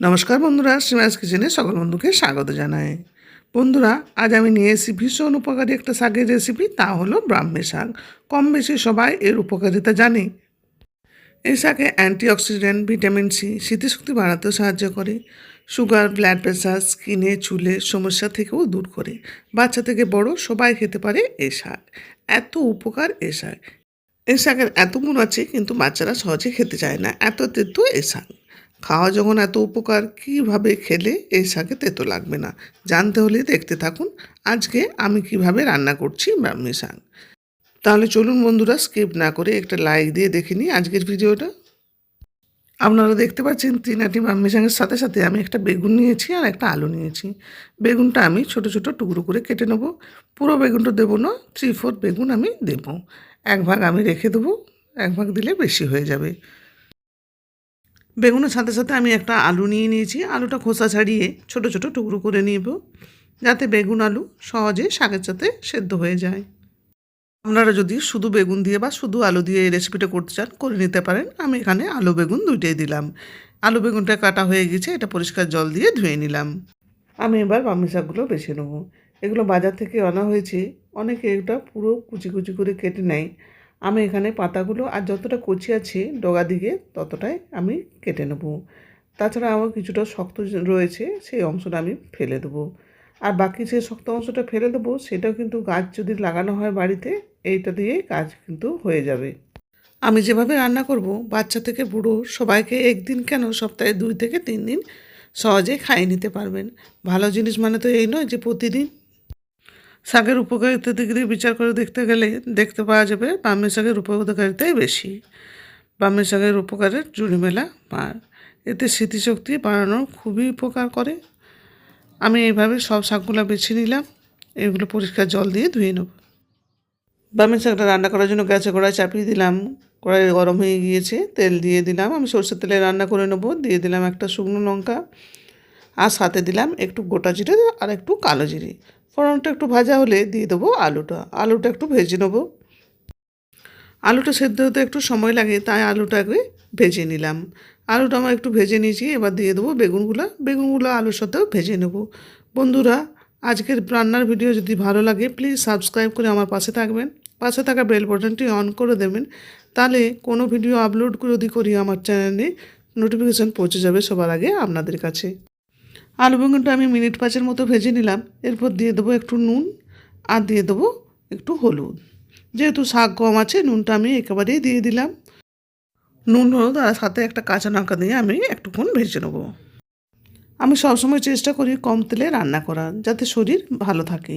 নমস্কার বন্ধুরা শ্রীমাস কিচেনে সকল বন্ধুকে স্বাগত জানাই। বন্ধুরা, আজ আমি নিয়ে এসেছি ভীষণ উপকারী একটা শাকের রেসিপি তা হলো ব্রাহ্মী শাক। কম বেশি সবাই এর উপকারিতা জানে। এই শাকে অ্যান্টিঅক্সিডেন্ট ভিটামিন সি স্মৃতিশক্তি বাড়াতেও সাহায্য করে। সুগার ব্লাড প্রেশার স্কিনে চুলে, সমস্যা থেকেও দূর করে। বাচ্চা থেকে বড় সবাই খেতে পারে এই শাক। এত উপকার এই শাক। এই শাকের এত গুণ আছে, কিন্তু বাচ্চারা সহজে খেতে চায় না। এত তেতো এই শাক। খাওয়া যখন এত উপকার, কীভাবে খেলে এই শাকে তেতো লাগবে না? জানতে হলে দেখতে থাকুন। আজকে আমি কীভাবে রান্না করছি ব্রাহ্মী শাক। তাহলে চলুন বন্ধুরা, স্কিপ না করে একটা লাইক দিয়ে দেখে নিই আজকের ভিডিওটা। আপনারা দেখতে পাচ্ছেন তিনাটি শাকের সাথে সাথে আমি একটা বেগুন নিয়েছি আর একটা আলু নিয়েছি। বেগুনটা আমি ছোট ছোট টুকরো করে কেটে নেব। পুরো বেগুনটা দেবো না থ্রি ফোর বেগুন আমি দেবো। এক ভাগ আমি রেখে দেবো, এক ভাগ দিলে বেশি হয়ে যাবে। বেগুনের সাথে সাথে আমি একটা আলু নিয়ে নিয়েছি। আলুটা খোসা ছাড়িয়ে ছোট ছোট টুকরো করে নিব, যাতে বেগুন আলু সহজে শাকের সাথে সেদ্ধ হয়ে যায়। আপনারা যদি শুধু বেগুন দিয়ে বা শুধু আলু দিয়ে এই রেসিপিটা করতে চান, করে নিতে পারেন। আমি এখানে আলু বেগুন দুইটাই দিলাম। আলু বেগুনটা কাটা হয়ে গেছে, এটা পরিষ্কার জল দিয়ে ধুয়ে নিলাম। আমি এবার বামি শাকগুলো বেছে নেব। এগুলো বাজার থেকে আনা হয়েছে। অনেকে এটা পুরো কুচি কুচি করে কেটে নেয়। আমি এখানে পাতাগুলো আর যতটা কচি আছে ডগা দিকে, ততটাই আমি কেটে নেব। তাছাড়া আমার কিছুটা শক্ত রয়েছে, সেই অংশটা আমি ফেলে দেবো। আর বাকি যে শক্ত অংশটা ফেলে দেবো, সেটাও কিন্তু গাছ যদি লাগানো হয় বাড়িতে, এইটা দিয়েই কাজ কিন্তু হয়ে যাবে। আমি যেভাবে রান্না করব, বাচ্চা থেকে বুড়ো সবাইকে একদিন কেন সপ্তাহে দুই থেকে তিন দিন সহজে খাইয়ে নিতে পারবেন। ভালো জিনিস মানে তো এই নয় যে প্রতিদিন শাকের উপকারিতা দিক দিয়ে বিচার করে দেখতে গেলে দেখতে পাওয়া যাবে বামে শাকের উপকারিতাই বেশি। বামে শাকের উপকারের জুড়ি মেলা পার এতে স্মৃতিশক্তি বাড়ানোর খুবই উপকার করে। আমি এইভাবে সব শাকগুলো বেছে নিলাম। এগুলো পরিষ্কার জল দিয়ে ধুয়ে নেব। বামের শাকটা রান্না করার জন্য গ্যাসে কড়াই চাপিয়ে দিলাম। কড়াই গরম হয়ে গিয়েছে, তেল দিয়ে দিলাম। আমি সর্ষের তেলে রান্না করে নেব। দিয়ে দিলাম একটা শুকনো লঙ্কা। আর সাথে দিলাম একটু গোটা জিরে আর একটু কালো জিরে। ফোড়নটা একটু ভাজা হলে দিয়ে দেবো আলুটা। আলুটা একটু ভেজে নেব। আলুটা সেদ্ধ হতে একটু সময় লাগে, তাই আলুটাকে ভেজে নিলাম। আলুটা আমার একটু ভেজে নিয়েছি, এবার দিয়ে দেবো বেগুনগুলো। বেগুনগুলো আলুর সাথেও ভেজে নেব। বন্ধুরা, আজকের রান্নার ভিডিও যদি ভালো লাগে প্লিজ সাবস্ক্রাইব করে আমার পাশে থাকবেন। পাশে থাকা বেল বাটনটি অন করে দেবেন। তাহলে কোনো ভিডিও আপলোড যদি করি আমার চ্যানেলে নোটিফিকেশান পৌঁছে যাবে সবার আগে আপনাদের কাছে। আলু বেগুনটা আমি মিনিট পাঁচের মতো ভেজে নিলাম। এরপর দিয়ে দেবো একটু নুন আর দিয়ে দেবো একটু হলুদ। যেহেতু শাক কম আছে, নুনটা আমি একেবারেই দিয়ে দিলাম। নুন, হলুদ আর সাথে একটা কাঁচা লঙ্কা দিয়ে আমি একটুক্ষণ ভেজে নেব। আমি সবসময় চেষ্টা করি কম তেলে রান্না করার, যাতে শরীর ভালো থাকে।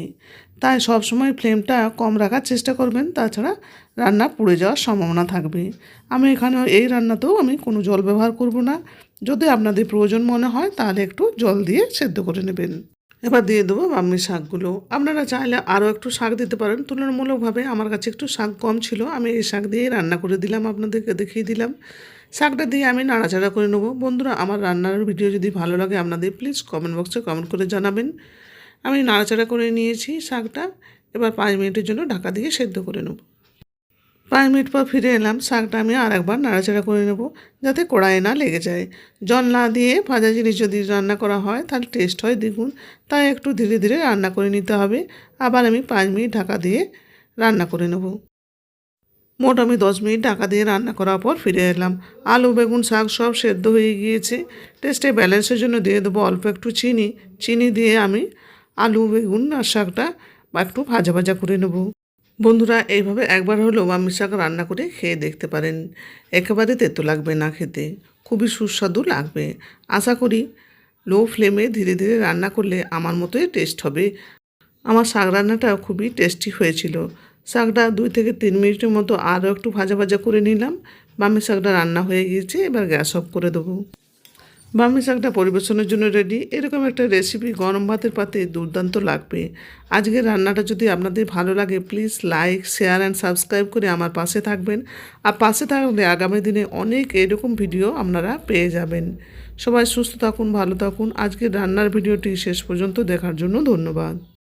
তাই সবসময় ফ্লেমটা কম রাখার চেষ্টা করবেন, তাছাড়া রান্না পুড়ে যাওয়ার সম্ভাবনা থাকবে। আমি এখানে এই রান্নাতেও আমি কোনো জল ব্যবহার করব না। যদি আপনাদের প্রয়োজন মনে হয়, তাহলে একটু জল দিয়ে সেদ্ধ করে নেবেন। এবার দিয়ে দেবো বাম্মি শাকগুলো। আপনারা চাইলে আরও একটু শাক দিতে পারেন। তুলনামূলকভাবে আমার কাছে একটু শাক কম ছিল। আমি এই শাক দিয়ে রান্না করে দিলাম, আপনাদেরকে দেখিয়ে দিলাম। শাকটা দিয়ে আমি নাড়াচাড়া করে নেব। বন্ধুরা, আমার রান্নার ভিডিও যদি ভালো লাগে আপনাদের প্লিজ কমেন্ট বক্সে কমেন্ট করে জানাবেন। আমি নাড়াচাড়া করে নিয়েছি শাকটা, এবার পাঁচ মিনিটের জন্য ঢাকা দিয়ে সেদ্ধ করে নেব। পাঁচ মিনিট পর ফিরে এলাম, শাকটা আমি আর একবার নাড়াচাড়া করে নেব, যাতে কড়াইয়ে না লেগে যায়। জল না দিয়ে ভাজা জিনিস যদি রান্না করা হয়, তাহলে টেস্ট হয় দ্বিগুণ। তাই একটু ধীরে ধীরে রান্না করে নিতে হবে। আবার আমি পাঁচ মিনিট ঢাকা দিয়ে রান্না করে নেব। মোট আমি দশ মিনিট ঢাকা দিয়ে রান্না করার পর ফিরে এলাম। আলু, বেগুন, শাক সব সেদ্ধ হয়ে গিয়েছে। টেস্টে ব্যালেন্সের জন্য দিয়ে দেবো অল্প একটু চিনি। চিনি দিয়ে আমি আলু, বেগুন আর শাকটা বা একটু ভাজা ভাজা করে নেব। বন্ধুরা, এইভাবে একবার হলেও আমি শাক রান্না করে খেয়ে দেখতে পারেন। একেবারে তেতো লাগবে না খেতে। খুবই সুস্বাদু লাগবে। আশা করি লো ফ্লেমে ধীরে ধীরে রান্না করলে আমার মতোই টেস্ট হবে। আমার শাক রান্নাটা খুবই টেস্টি হয়েছিল। শাকটা দুই থেকে তিন মিনিটের মতো আরও একটু ভাজা ভাজা করে নিলাম। বামি শাকটা রান্না হয়ে গিয়েছে, এবার গ্যাস অফ করে দেবো। বামি শাকটা পরিবেশনের জন্য রেডি এরকম একটা রেসিপি গরম ভাতের পাতে দুর্দান্ত লাগবে। আজকের রান্নাটা যদি আপনাদের ভালো লাগে please like share and subscribe করে আমার পাশে থাকবেন। আর পাশে থাকলে আগামী দিনে অনেক এরকম ভিডিও আপনারা পেয়ে যাবেন। সবাই সুস্থ থাকুন, ভালো থাকুন। আজকের রান্নার ভিডিওটি শেষ পর্যন্ত দেখার জন্য ধন্যবাদ।